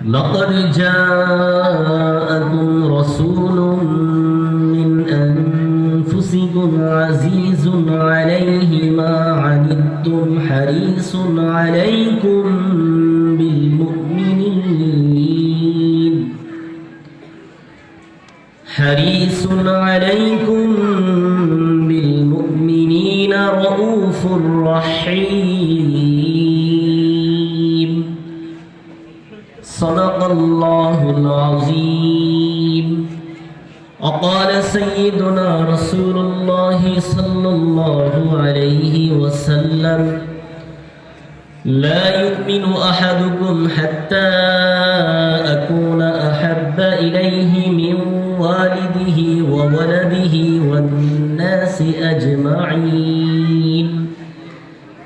لقد جاءكم رسول من أنفسكم عزيز عليه ما عنتم حريص عليكم. سيدنا رسول الله صلى الله عليه وسلم. لا يؤمن أحدكم حتى أكون أحب إليه من والده وولده والناس أجمعين.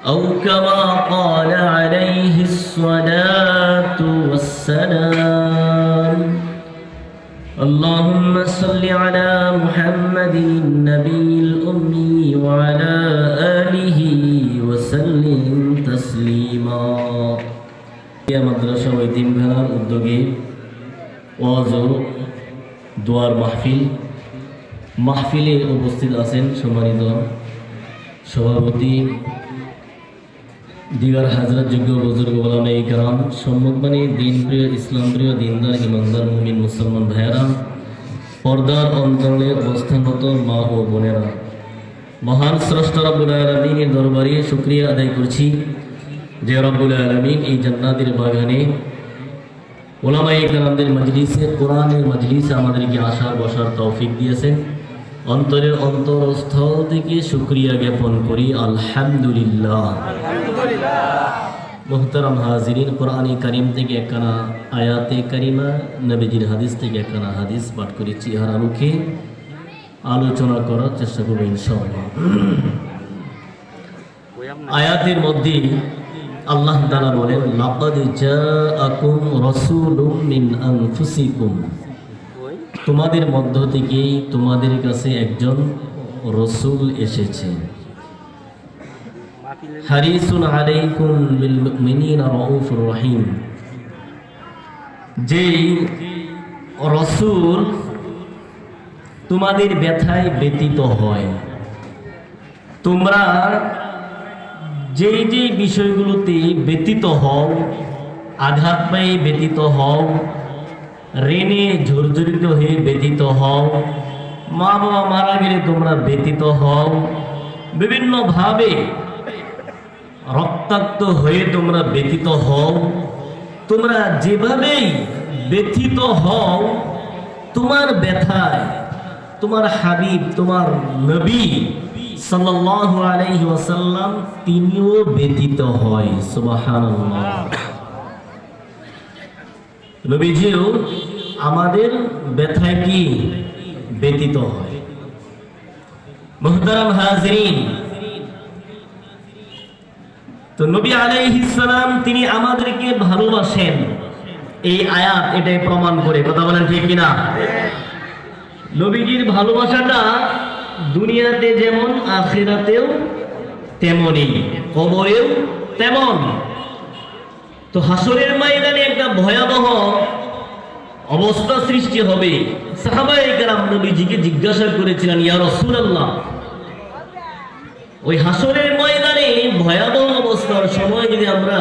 أو كما قال عليه الصلاة والسلام اللهم صل على محمد النبي الأمي وعلى آله وسلم تسليما يا মাদ্রাসা ও ইতিমখানার উদ্যোগে ওয়াজ ও দোয়ার মাহফিল মাহফিলে উপস্থিত আছেন সম্মানিত সভাপতি দিগার হাজরাত যোগ্য বুজুর্গ ওলামা ইকরাম সম্মুখবাণী দিন প্রিয় ইসলাম প্রিয় দিনদার, ইমানদার, মুমিন, মুসলমান ভাইয়েরা, পর্দার অন্তরে অবস্থানরত মা ও বোনেরা। মহান স্রষ্টা রব্বুল আলমিনের দরবারে শুক্রিয়া আদায় করছি যে রব্বুল আলমিন এই জান্নাতের বাগানে ওলামা ইকরামদের মজলিসে, কোরআনের মজলিসে আমাদেরকে আসার, বসার তৌফিক দিয়েছেন। অন্তরের অন্তরস্থল থেকে শুক্রিয়া জ্ঞাপন করি আলহামদুলিল্লাহ। মোহতারাম হাজিরিন কোরআনী করিম থেকে একখানা আয়াতে করিমা নবীজির হাদিস থেকে একখানা হাদিস পাঠ করেছি ইহার আলোকে আলোচনা করার চেষ্টা করব ইনশাআল্লাহ। আয়াতের মধ্যে আল্লাহ তাআলা বলেন লাকাদ জাআকুম রাসূলুম মিন আনফুসিকুম। তোমাদের মধ্য থেকেই তোমাদের কাছে একজন রসুল এসেছে। হারিসুন যেই রসুল তোমাদের ব্যথায় ব্যতীত হয়। তোমরা যেই যে বিষয়গুলোতে ব্যতীত হও, আঘাত পায়ে ব্যতীত হও ঋণে ঝুরঝুরিত হয়ে ব্যতীত হও। মা বাবা মারা গেলে তোমরা ব্যতীত হও। বিভিন্নভাবে রক্তাক্ত হয়ে তোমরা ব্যতীত হও। তোমরা যেভাবেই ব্যথিত হও, তোমার ব্যথায় তোমার হাবিব, তোমার নবী সাল্লাল্লাহু আলাইহি ওয়াসাল্লাম তিনিও ব্যতীত হয়। সুবহানাল্লাহ। নবীজিও আমাদের ব্যথায় কি ব্যতীত হয়? তো নবী আলাইহিস তিনি আমাদেরকে ভালোবাসেন। এই আয়াত এটাই প্রমাণ করে, কথা বলেন ঠিক কিনা? নবীজির ভালোবাসাটা দুনিয়াতে যেমন, আখিরাতেও তেমনই, কবরেও তেমন। তো হাসরের ময়দানে একটা ভয়াবহ অবস্থা সৃষ্টি হবে। সাহাবাই কেরাম নবীজিকে জিজ্ঞাসা করেছিলেন, ইয়া রাসূলুল্লাহ, ওই হাসরের ময়দানে ভয়াবহ অবস্থার সময় যদি আমরা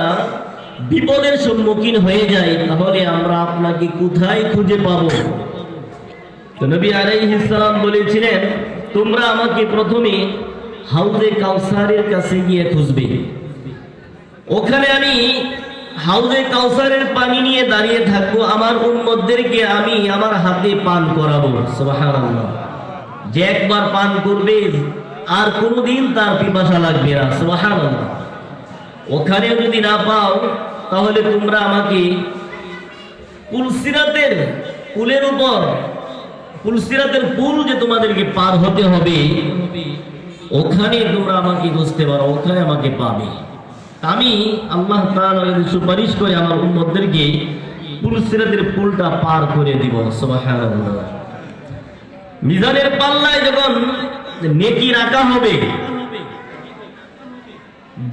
বিপদের সম্মুখীন হয়ে যাই, তাহলে আমরা আপনাকে কোথায় খুঁজে পাবো? তো নবী আলাইহিস সালাম বলেছিলেন, তোমরা আমাকে প্রথমে হাউজে কাউসারের কাছে গিয়ে খুঁজবে। ওখানে আমি হাউজে কাউসারের পানি নিয়ে দাঁড়িয়ে থাকব, আমার উম্মতদেরকে আমি আমার হাতে পান করাবো যে একবার পান করবে, আর কোনোদিন তার পিপাসা লাগবে না, সুবহানাল্লাহ। ওখানে যদি না পাও, তাহলে তোমরা আমাকে পুলসিরাতের পুলের উপর পুলসিরাতের পুল যে তোমাদেরকে পার হতে হবে, ওখানে তোমরা আমাকে বুঝতে পারো, ওখানে আমাকে পাবে। আমি আল্লাহ সুপারিশ করে আমার উম্মতদেরকে পুলসিরাতের পুলটা পার করে দিব মিজানের পাল্লায় যখন নেকি রাখা হবে,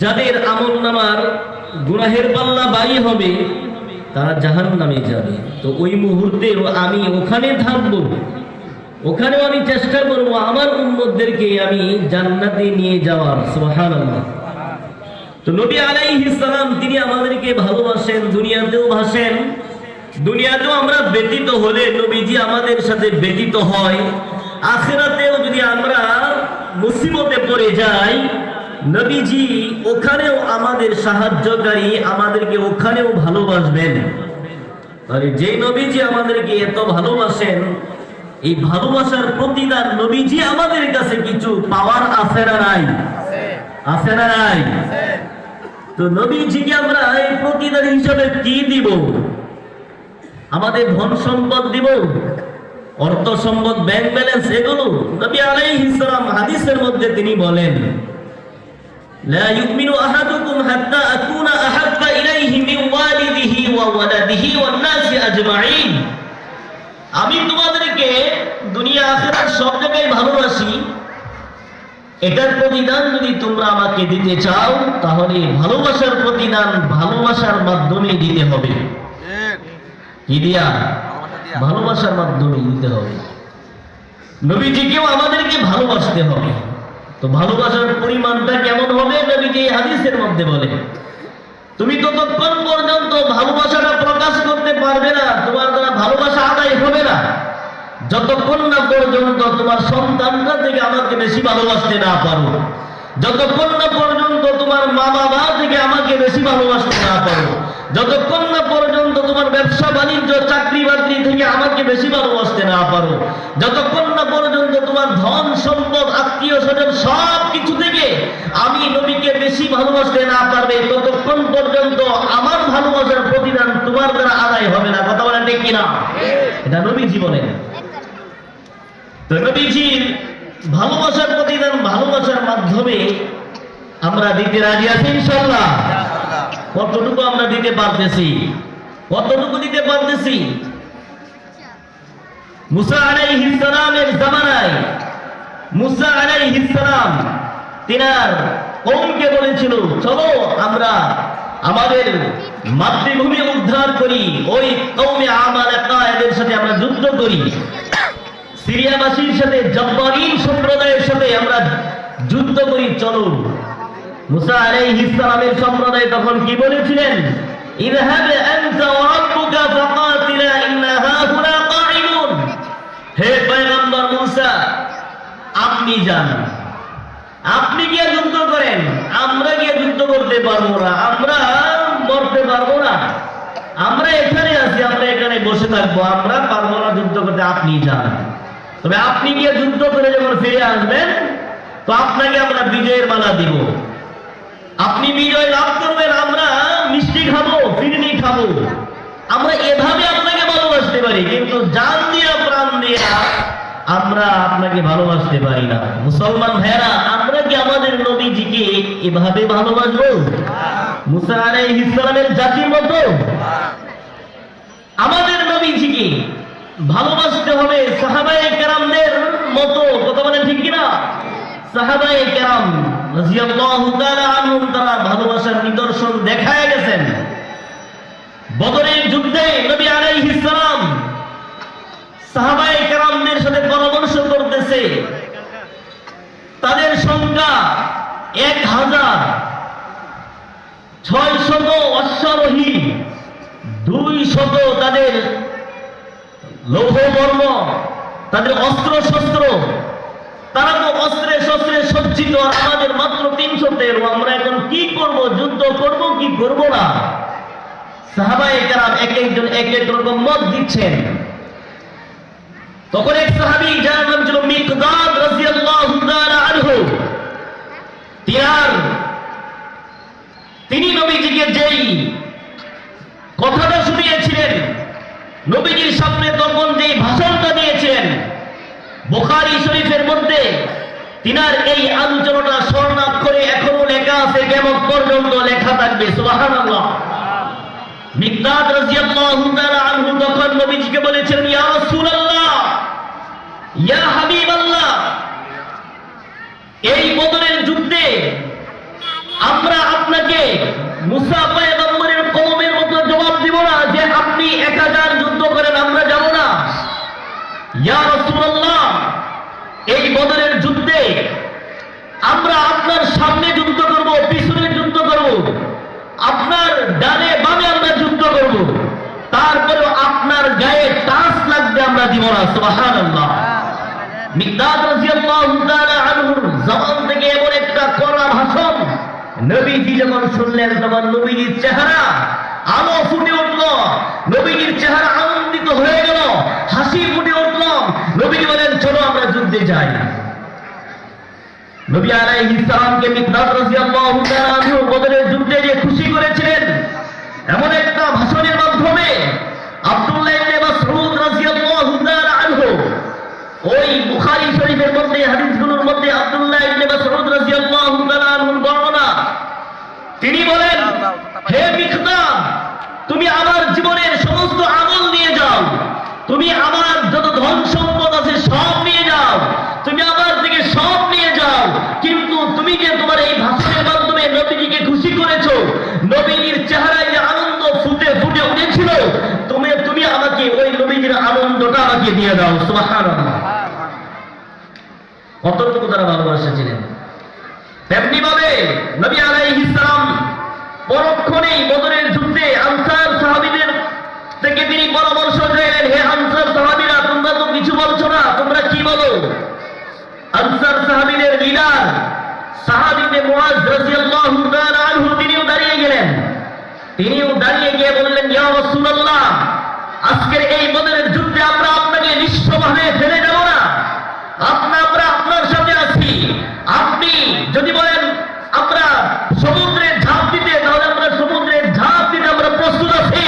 যাদের আমল নামার গুনাহের পাল্লা বাড়ি হবে, তারা জাহান নামে যাবে। তো ওই মুহূর্তে আমি ওখানে থাকব, ওখানেও আমি চেষ্টা করব আমার উম্মতদেরকে আমি জান্নাতে নিয়ে যাওয়ার, সুবহানাল্লাহ। তো নবী আলাইহিস সালাম, তিনি আমাদেরকে ভালোবাসেন, দুনিয়াতেও ভাসেন। দুনিয়াতেও আমরা ব্যতীত হলে নবীজি আমাদের সাথে ব্যতীত হয়। আখিরাতেও যদি আমরা মুসিবতে পড়ে যাই, নবীজি ওখানেও আমাদের সাহায্যকারী আমাদেরকে ওখানেও ভালোবাসবেন। আর যে নবীজি আমাদেরকে এত ভালোবাসেন, এই ভালোবাসার প্রতিদান নবীজি আমাদের কাছে কিছু পাওয়ার আছে না নাই। আছে না নাই। তো নবীজিকে আমরা এই প্রতিদান হিসাবে কি দিব আমাদের ধন সম্পদ দিব অর্থ সম্পদ ব্যাংক ব্যালেন্স এগুলো নবী আলাইহিস সালাম হাদিসের মধ্যে তিনি বলেন لا يؤمن أحدكم حتى أكون أحب إليه من والده وولده والناس أجمعين আমি তোমাদেরকে দুনিয়া আখেরাত সব জায়গায় ভালোবাসি এটার প্রতিদান যদি তোমরা আমাকে দিতে চাও, তাহলে ভালোবাসার প্রতিদান ভালোবাসার মাধ্যমে দিতে হবে। ভালোবাসার মাধ্যমে দিতে হবে। নবীজিকেও আমাদেরকে ভালোবাসতে হবে। তো ভালোবাসার পরিমাণটা কেমন হবে? নবীজি হাদিসের মধ্যে বলে, তুমি ততক্ষণ পর্যন্ত ভালোবাসাটা প্রকাশ করতে পারবে না তোমার দ্বারা ভালোবাসা আদায় হবে না যতক্ষণ না পর্যন্ত তোমার সন্তানটা থেকে আমাকে বেশি ভালোবাসতে না পারো, যতক্ষণ না পর্যন্ত তোমার মা বাবা থেকে আমাকে বেশি ভালোবাসতে না পারো, যতক্ষণ না পর্যন্ত তোমার ব্যবসা, বাণিজ্য চাকরি বাকরি থেকে আমাকে বেশি ভালোবাসতে না পারো, যতক্ষণ না পর্যন্ত তোমার ধন, সম্পদ আত্মীয় স্বজন সব কিছু থেকে আমি নবীকে বেশি ভালোবাসতে না পারবে, ততক্ষণ পর্যন্ত আমার ভালোবাসার প্রতিদান তোমার দ্বারা আদায় হবে না। কথা বলেন ঠিক কিনা? এটা নবী জীবনে নবীজির ভালোবাসার প্রতিদান ভালোবাসার মাধ্যমে আমরা দিতে রাজি আছি ইনশাল্লাহ কতটুকু আমরা দিতে পারতেছি? কতটুকু দিতে পারতেছি? আমাদের মাতৃভূমি উদ্ধার করি, ওই কৌমে সাথে আমরা যুদ্ধ করি। সিরিয়াবাসীর সাথে জব্বারিন সম্প্রদায়ের সাথে আমরা যুদ্ধ করি চলো মুসা আলাইহিস সালামের সম্প্রদায় তখন কি বলেছিলেন? হে পয়গম্বর মুসা, আপনি যান। আপনি গিয়ে যুদ্ধ করেন। আমরা গিয়ে যুদ্ধ করতে পারব না। আমরা মরতে পারব না। আমরা এখানে আছি, আমরা এখানে বসে থাকব। আমরা পারব না যুদ্ধ করতে। আপনি যান। তবে আপনি গিয়ে যুদ্ধ করে যখন ফিরে আসবেন, তো আপনাকে আমরা বিজয়ের মালা দিব। আপনি বিজয় লাভ করবেন, আমরা মিষ্টি খাব, ফিরনি খাব। আমরা এভাবে আপনাকে ভালোবাসতে পারি, কিন্তু জান দিয়া, প্রাণ দিয়া আমরা আপনাকে ভালোবাসতে পারি না। মুসলমান ভাইরা আমরা কি আমাদের নবীজিকে এভাবে ভালোবাসবো? মুসা আলাইহিস সালামের জাতির মতো? আমাদের নবীজিকে ভালোবাসতে হবে সাহাবায়ে কেরামদের মতো, কথা বলেন ঠিক কিনা? সাহাবায়ে কেরাম তারা ভালোবাসার নিদর্শন দেখায় গেছেন। বদরের যুদ্ধে নবী আলাইহিস সালাম সাহাবায়ে কেরামদের সাথে পরামর্শ করতেছে। তাদের সংখ্যা এক হাজার ছয় শত অশ্বারোহী দুই শত তাদের লৌহবর্ম তাদের অস্ত্র শস্ত্র। তারা তো অস্ত্রে শস্ত্রে সজ্জিত, আর আমাদের মাত্র তিনশো তেরো। আমরা এখন কি করব? যুদ্ধ করব কি করব না? সাহাবায়ে কেরাম এক একজন এক এক রকম মত দিচ্ছেন। তখন এক সাহাবী, যার নাম ছিল মিকদাদ তাআলা আনহু তিনি নবীজিকে যেই কথাটা নবীজির সামনে তখন যেই ভাষণটা দিয়েছিলেন বুখারী শরীফের মধ্যে, তিনার এই আলোচনাটা স্বর্ণাক্ষরে এখনও লেখা আছে, কেমন পর্যন্ত লেখা থাকবে ইয়া এই বদরের যুদ্ধে আমরা আপনাকে মুসা পয়গম্বরের মতো জবাব দিব না যে এই বদরের যুদ্ধে আমরা আপনার সামনে যুদ্ধ করব, পিছনে যুদ্ধ করব, আপনার ডানে বামে আমরা যুদ্ধ করব তারপরে আপনার গায়ে টাচ লাগবে আমরা দিব না সুবাহান আনন্দিত হয়ে গেল, হাসি ফুটে নবীজি বলেন, চলো আমরা যুদ্ধে যাই। নবী আলাইহিস সালামকে মিকদাদ রাদিয়াল্লাহু তাআলা আনহু বদরের যুদ্ধে যে খুশি করেছিলেন, এমন একটা ভাষণের মাধ্যমে আব্দুল্লাহ ইবনে মাসউদ রাদিয়াল্লাহু তাআলা আনহু ওই বুখারী শরীফের মধ্যে, হাদিসগুলোর মধ্যে আব্দুল্লাহ ইবনে মাসউদ রাদিয়াল্লাহু তাআলা বর্ণনা। তিনি বলেন, হে মিকদাদ, তুমি আমার জীবনের সমস্ত আমল নিয়ে যাও। তুমি আমার যত ধন নবীজির চেহারায় আনন্দ ফুটে ফুটে উঠেছিল, তুমি তুমি আমাকে ওই নবীজির আনন্দটা আমাকে দিয়ে দাও, সুবহানাল্লাহ। কতটুকু তারা ভালোবাসা ছিলেন। তেমনি ভাবে নবী আলাইহিস সালাম পরক্ষণেই বদরের যুদ্ধে আনসার সাহাবীদের থেকে তিনি পরামর্শ চাইলেন, হে আনসার সাহাবীরা, তোমরা তো কিছু বলছো না, তোমরা কি বলো? আনসার সাহাবীদের লিডার সাহাবীতে মুআজ রাদিয়াল্লাহু তাআলা আনহু তিনিও দাঁড়িয়ে গেলেন। তিনিও দাঁড়িয়ে গিয়ে বললেন, ইয়া রাসূলুল্লাহ, আজকের এই বদরের যুদ্ধে আমরা আপনাকে নিঃস্বভাবে ফেলে যাব না আপনা আমরা আপনার সাথে আছি আপনি যদি বলেন আমরা সমুদ্রে ঝাঁপ দিতে তাহলে আমরা সমুদ্রে ঝাঁপ দিতে আমরা প্রস্তুত আছি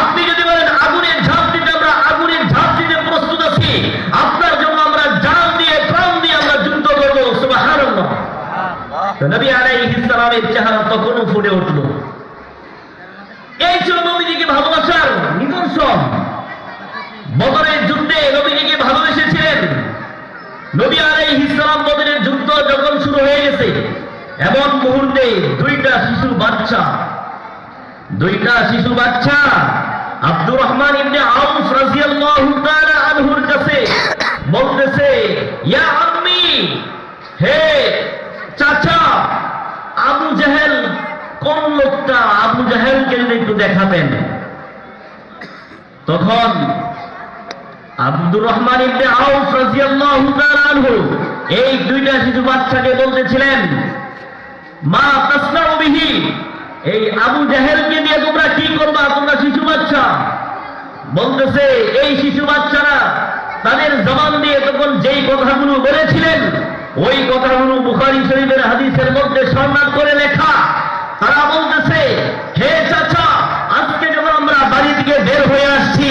আপনি যদি বলেন আগুনের ঝাঁপ দিতে আমরা আগুনের ঝাঁপ দিতে প্রস্তুত আছি আপনার জন্য আমরা জান দিয়ে প্রাণ দিয়ে আমরা যুদ্ধ করব সুবহানাল্লাহ তো নবী আলাইহিস সালামের চেহারা তখনও ফুটে উঠল এই ছিল নবীজিকে ভালোবাসার নিদর্শন বদরের যুদ্ধে নবীজিকে ভালোবেসেছিলেন নবী আলাইহিস সালাম বদরের যুদ্ধ যখন শুরু হয়ে গেছে, এমন মুহূর্তে দুইটা শিশু বাচ্চা, দুইটা শিশু বাচ্চা আব্দুর রহমান ইবনে আউফ রাদিয়াল্লাহু তাআলা আনহুর কাছে বলতেছে, ইয়া আম্মি, হে চাচা, আবু জাহেল, কোন লোকটা আবু জাহেলকে একটু দেখাতেন? তখন আব্দুর রহমান ইবনে আউফ রাদিয়াল্লাহু তাআলা আনহু, এই দুইটা শিশু বাচ্চাকে বলতেছিলেন, মা তাসনাউ বিহি এই আবু জাহেলকে দিয়ে তোমরা কি করবা, তোমরা শিশু বাচ্চা? বলতেছে, এই শিশু বাচ্চারা তাদের জবান দিয়ে তখন যেই কথাগুলো বলেছিলেন, ওই কথাগুলো বুখারী শরীফের হাদিসের মধ্যে সম্মান করে লেখা। তারা বলতেছে, হে চাচা, আজকে যখন আমরা বাড়ি থেকে বের হয়ে আসছি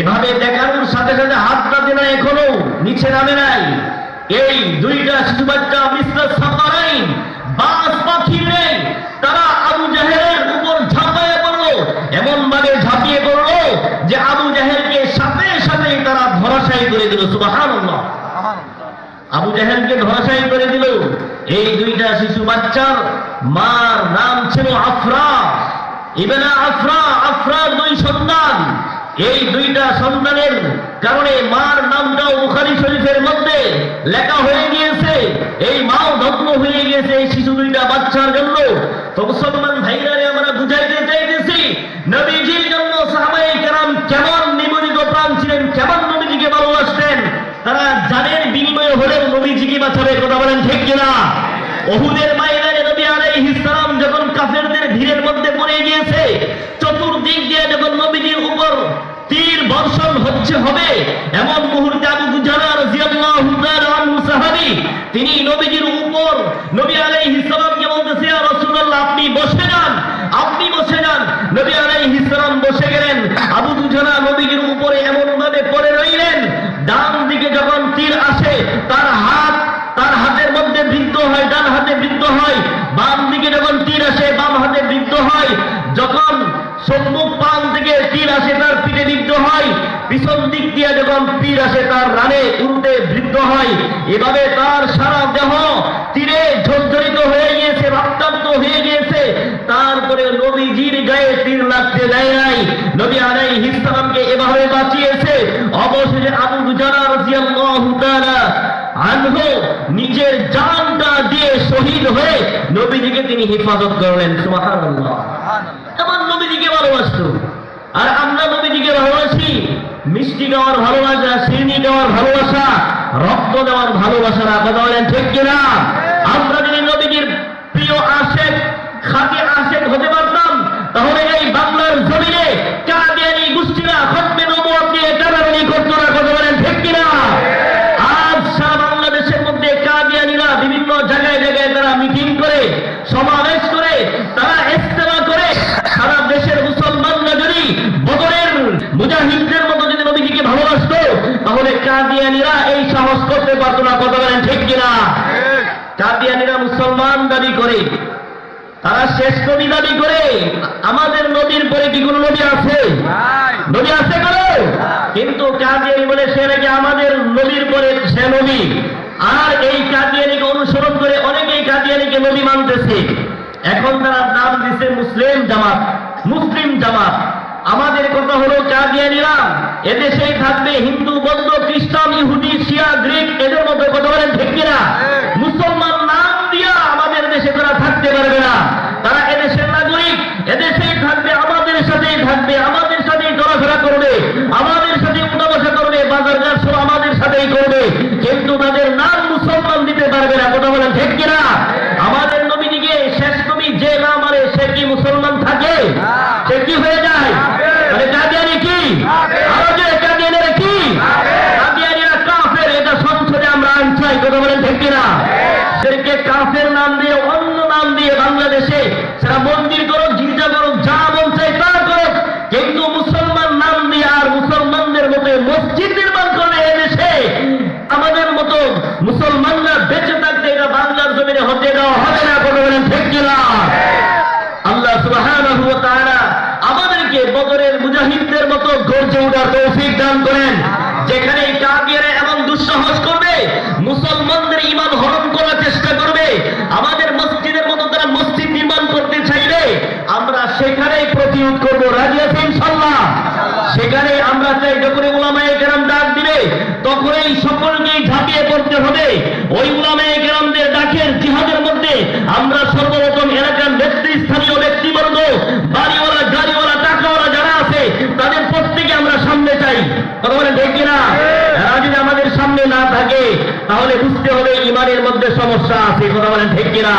এভাবে দেখানোর সাথে সাথে হাতটা দিনা এখনও নিচে নামে নাই। এই দুইটা শিশু বাচ্চা মিস্টার সাফারাইন বাস পাখি নেই, তারা আবু জাহেলের উপর ঝাঁপাইয়ে পড়ল এমন ভাবে ঝাঁপিয়ে পড়ল যে করে দিল সুবহানাল্লাহ। আবু জাহেলকে ধরাশায়ী করে দিল এই দুইটা শিশু বাচ্চার মার নাম ছিল আফরা। ইবেনা আফরা আফরার দুই সন্তান। এই দুইটা সন্তানের কারণে মার নামটাও বুখারী শরীফের মধ্যে লেখা হয়ে গিয়েছে। এই মাও ধর্ম হয়ে গিয়েছে এই শিশু দুইটা বাচ্চার জন্য। তো মুসলমান ভাইরারে আমরা বুঝাইতে চাইতেছি নবীজির জন্য সাহাবায়ে কেরাম কেমন নিমরিত প্রাণ ছিলেন কেমন তারা জানের বিনিময়ে হলেও নবীজিকে বাঁচাবে কথা বলেন, ঠিক কিনা? অহুদের ময়দানে নবী আলাইহিস সালাম যখন কাফেরদের ভিড়ের মধ্যে পড়ে গিয়েছে, চতুর্দিক দিয়ে যখন নবীজির উপর তীর বর্ষণ হচ্ছে, হবে, এমন মুহূর্তে আবু জানার রাদিয়াল্লাহু তাআলা আনহু সাহাবী, তিনি নবীজির উপর দিয়ে যখন তীর আসে, তার রানে উল্টে বৃদ্ধ হয়। এভাবে তার সারা দেহ তীরে ঝরঝরিত হয়ে গিয়েছে, রক্তাক্ত হয়ে গিয়েছে। তারপরে নবীজির গায়ে তীর লাগতে দেয় নাই। নবী আলাই হিসালামকে এভাবে বাঁচিয়েছে। অবশেষে আবু দুজানা রাদিয়াল্লাহু তাআলা আনহু নিজের জানটা দিয়ে শহীদ হয়ে নবীজিকে তিনি হেফাজত করলেন। সুবহানাল্লাহ। আমার নবীজিকে ভালোবাসতো। আর আমরা নবীজিকে ভালোবাসি মিষ্টি দেওয়ার ভালোবাসা সিরনি দেওয়ার ভালোবাসা রক্ত দেওয়ার ভালোবাসা কথা বলেন ঠিক কিনা? আমরা যদি নবীজির প্রিয় আশেক খাতি আশেক হতে পারতাম তারা শেষ নবী দাবি করে আমাদের নদীর পরে কি কোনো নদী আছে? নদী আছে কোনো? কিন্তু কাদিয়ানি বলে সে নাকি আমাদের নদীর পরে সে নবী। আর এই কাদিয়ানিকে অনুসরণ করে অনেকেই কাদিয়ানিকে নবী মানতেছে। এখন তারা নাম দিছে মুসলিম জামাত মুসলিম জামাত। আমাদের কথা হলো কাদিয়ানিরা এদেশেই থাকবে হিন্দু বৌদ্ধ খ্রিস্টান ইহুদি শিয়া গ্রিক এদের মধ্যে কথা বলেন ঠিক কিনা? মুসলমান নাম দিয়া আমাদের দেশে তারা থাকতে পারবে না। তারা এদেশের নাগরিক এদেশেই থাকবে আমাদের সাথেই থাকবে আমাদের সাথেই চলাফেরা করবে আমাদের সাথে উঠা বসা করবে বাজার সব আমাদের সাথেই করবে। কিন্তু তাদের নাম মুসলমান দিতে পারবে না কথা বলেন ঠিক কিনা? আমাদের নবীজিকে শেষ নবী যে না মানে সে কি মুসলমান থাকে? সে কি হয়ে যায়? মানে কাদিয়ানি কি আরও যে কাদিয়ানিরা কি কাদিয়ানিরা কাফের এটা সংসদে আমরা আইন চাই কথা বলেন ঠিক কিনা সেটাকে কাফের নাম দিয়ে অন্য নাম দিয়ে বাংলাদেশে সেটা মন্দির করো গির্জা করো যা মন চাই তা করো কিন্তু মুসলমান নাম দিয়ে আর মুসলমানদের মতো মসজিদ নির্মাণ করবে এদেশে আমাদের মতো মুসলমানরা বেঁচে থাকতে এটা বাংলার জমিনে হতে দেওয়া হবে না কথা বলেন ঠিক কিনা আল্লাহ সুবহানাহু ওয়া তাআলা আমাদেরকে বদরের মুজাহিদদের মতো গর্জে ওঠার তৌফিক দান করেন, যেখানে কাদিয়ারা এমন দুঃসাহস করবে, মুসলমানদের ঈমান হরণ করার চেষ্টা করবে, আমাদের মসজিদের মতো তারা মসজিদ নির্মাণ করতে চাইলে আমরা সেখানেই প্রতিরোধ করব। রাজি আছি ইনশাআল্লাহ সেখানে আমরা চাই যখন উলামায়ে কেরাম ডাক দিবে, তখনই সকলকেই ঝাঁপিয়ে পড়তে হবে। ওই উলামায়ে কেরামদের ডাকের জিহাদের মধ্যে আমরা সর্বপ্রথম এলাকার ব্যক্তি স্থানীয় ব্যক্তিবর্গ বাড়িওয়ালা গাড়িওয়ালা টাকাওয়ালা যারা আছে তাদের প্রত্যেকে আমরা সামনে চাই কথা বলেন ঠিক কিনা এরা যদি আমাদের সামনে না থাকে তাহলে বুঝতে হবে ইমানের মধ্যে সমস্যা আছে কথা বলেন ঠিক কিনা?